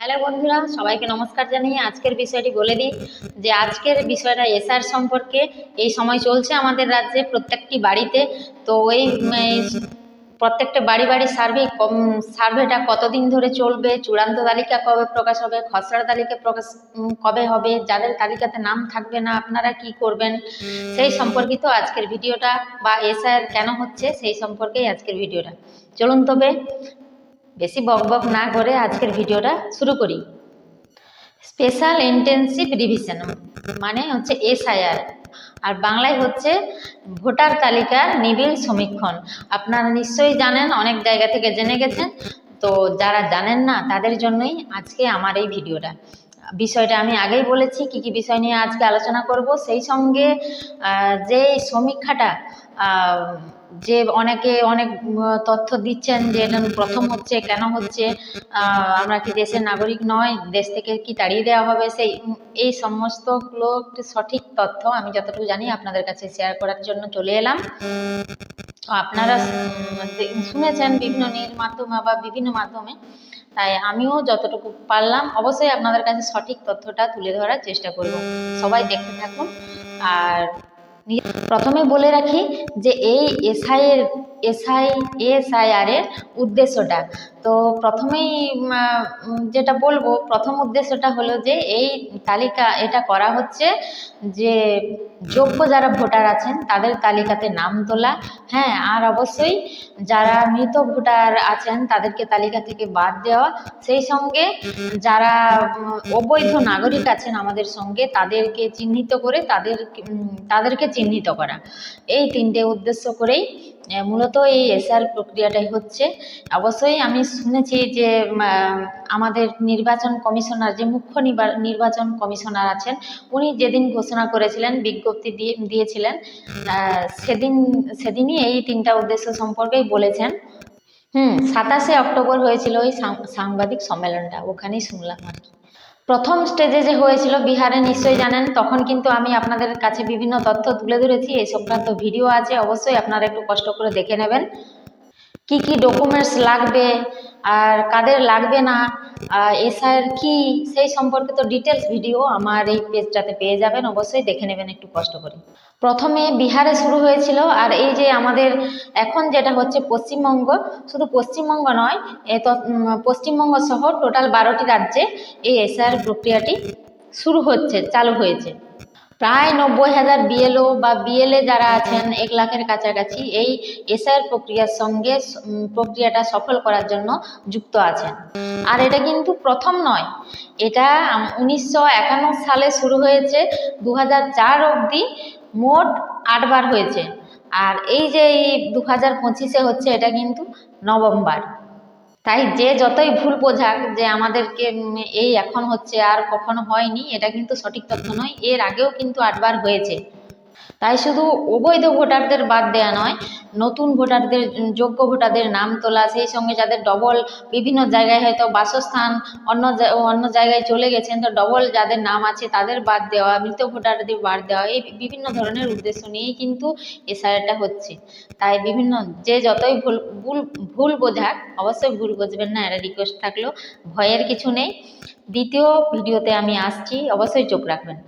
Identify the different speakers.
Speaker 1: Hello বন্ধুরা, সবাইকে নমস্কার জানিয়ে আজকের বিষয়টি বলে দিই যে আজকের বিষয়টা এসআর সম্পর্কে। এই সময় চলছে আমাদের রাজ্যে প্রত্যেকটি বাড়িতে। তো এই প্রত্যেকটা বাড়ি বাড়ি সার্ভে সার্ভেটা কতদিন ধরে চলবে, চূড়ান্ত তালিকা কবে প্রকাশ হবে, খসড়া তালিকা প্রকাশ কবে হবে, যাদের তালিকাতে নাম থাকবে না, আপনারা কি করবেন? সেই সম্পর্কিত আজকের ভিডিওটা বা এসআর কেন হচ্ছে সেই সম্পর্কেই আজকের ভিডিওটা। চলুন তবে বেশি বক বক না করে আজকের ভিডিওটা শুরু করি। স্পেশাল ইন্টেন্সিভ রিভিশন মানে হচ্ছে এসআইআর আর বাংলায় হচ্ছে ভোটার তালিকার নিবিড় সমীক্ষণ। আপনারা নিশ্চয়ই জানেন, অনেক জায়গা থেকে জেনে গেছেন। তো যারা জানেন না, তাদের জন্যই আজকে আমার এই ভিডিওটা। বিষয়টা আমি আগেই বলেছি, কি কি বিষয় নিয়ে আজকে আলোচনা করব। সেই সঙ্গে যে সমীক্ষাটা যে অনেকে অনেক তথ্য দিচ্ছেন যে প্রথম হচ্ছে, কেন হচ্ছে আমরা কি দেশের নাগরিক নয়, দেশ থেকে কি তাড়িয়ে দেওয়া হবে, সেই এই সমস্তগুলো সঠিক তথ্য আমি যতটুকু জানি আপনাদের কাছে শেয়ার করার জন্য চলে এলাম। আপনারা শুনেছেন বিভিন্ন নিউজ মাধ্যমে বা বিভিন্ন মাধ্যমে তাই আমিও যতটুকু পারলাম অবশ্যই আপনাদের কাছে সঠিক তথ্যটা তুলে ধরার চেষ্টা করব। সবাই দেখতে থাকুন। আর প্রথমে বলে রাখি যে এই এসআইয়ের এসআই এসআইআর এর উদ্দেশ্যটা। তো প্রথমেই যেটা বলব, প্রথম উদ্দেশ্যটা হলো যে এই তালিকা এটা করা হচ্ছে যে যোগ্য যারা ভোটার আছেন, তাদের তালিকাতে নাম তোলা। হ্যাঁ আর অবশ্যই যারা মৃত ভোটার আছেন, তাদেরকে তালিকা থেকে বাদ দেওয়া। সেই সঙ্গে যারা অবৈধ নাগরিক আছেন আমাদের সঙ্গে, তাদেরকে চিহ্নিত করে তাদের তাদেরকে চিহ্নিত করা। এই তিনটে উদ্দেশ্য করেই মূলত এই এসআর প্রক্রিয়াটাই হচ্ছে। অবশ্যই আমি শুনেছি যে আমাদের নির্বাচন কমিশনার, যে মুখ্য নির্বা- নির্বাচন কমিশনার আছেন, উনি যেদিন ঘোষণা করেছিলেন, বিজ্ঞপ্তি দিয়ে, দিয়েছিলেন সেদিন, সেদিনই এই তিনটা উদ্দেশ্য সম্পর্কেই বলেছেন। হুম, সাতাশে অক্টোবর হয়েছিল ওই সাংবাদিক সম্মেলনটা, ওখানেই শুনলাম আর কি। প্রথম স্টেজে যে হয়েছিল বিহারে নিশ্চয়ই জানেন, তখন কিন্তু আমি আপনাদের কাছে বিভিন্ন তথ্য তুলে ধরেছি। এই সংক্রান্ত ভিডিও আছে, অবশ্যই আপনারা একটু কষ্ট করে দেখে নেবেন। কি কি ডকুমেন্টস লাগবে আর কাদের লাগবে না এসআইয়ের কি, সেই সম্পর্কিত ডিটেলস ভিডিও আমার এই পেজটাতে পেয়ে যাবেন, অবশ্যই দেখে নেবেন একটু কষ্ট করে। প্রথমে বিহারে শুরু হয়েছিল, আর এই যে আমাদের এখন যেটা হচ্ছে পশ্চিমবঙ্গ, শুধু পশ্চিমবঙ্গ নয় পশ্চিমবঙ্গ সহ টোটাল বারোটি রাজ্যে এই এসআইআর প্রক্রিয়াটি শুরু হচ্ছে, চালু হয়েছে। প্রায় নব্বই হাজার বিএলও বা বিএলএ যারা আছেন, এক লাখের কাছাকাছি এই এসআইয়ের প্রক্রিয়ার সঙ্গে প্রক্রিয়াটা সফল করার জন্য যুক্ত আছেন। আর এটা কিন্তু প্রথম নয়। এটা উনিশশো একান্ন সালে শুরু হয়েছে। দু হাজার চার অবধি মোট আটবার হয়েছে। আর এই যে এই দু হাজার পঁচিশে হচ্ছে, এটা কিন্তু নভেম্বর। তাই যে যতই ভুল বোঝাক যে আমাদেরকে এই এখন হচ্ছে আর কখনো হয়নি, এটা কিন্তু সঠিক তথ্য নয়। এর আগেও কিন্তু আটবার হয়েছে। তাই শুধু অবৈধ ভোটারদের বাদ দেওয়া নয়, নতুন ভোটারদের, যোগ্য ভোটারদের নাম তোলা, সেই সঙ্গে যাদের ডবল বিভিন্ন জায়গায় হয়তো বাসস্থান অন্য অন্য জায়গায় চলে গেছেন, তো ডবল যাদের নাম আছে তাদের বাদ দেওয়া, মৃত ভোটারদের বাদ দেওয়া, এই বিভিন্ন ধরনের উদ্দেশ্য নিয়েই কিন্তু এসআইআরটা হচ্ছে। তাই বিভিন্ন, যে যতই ভুল ভুল ভুল বোঝাক, অবশ্যই ভুল বুঝবেন না এটা রিকোয়েস্ট থাকল ভয়ের কিছু নেই। দ্বিতীয় ভিডিওতে আমি আসছি, অবশ্যই চোখ রাখবেন।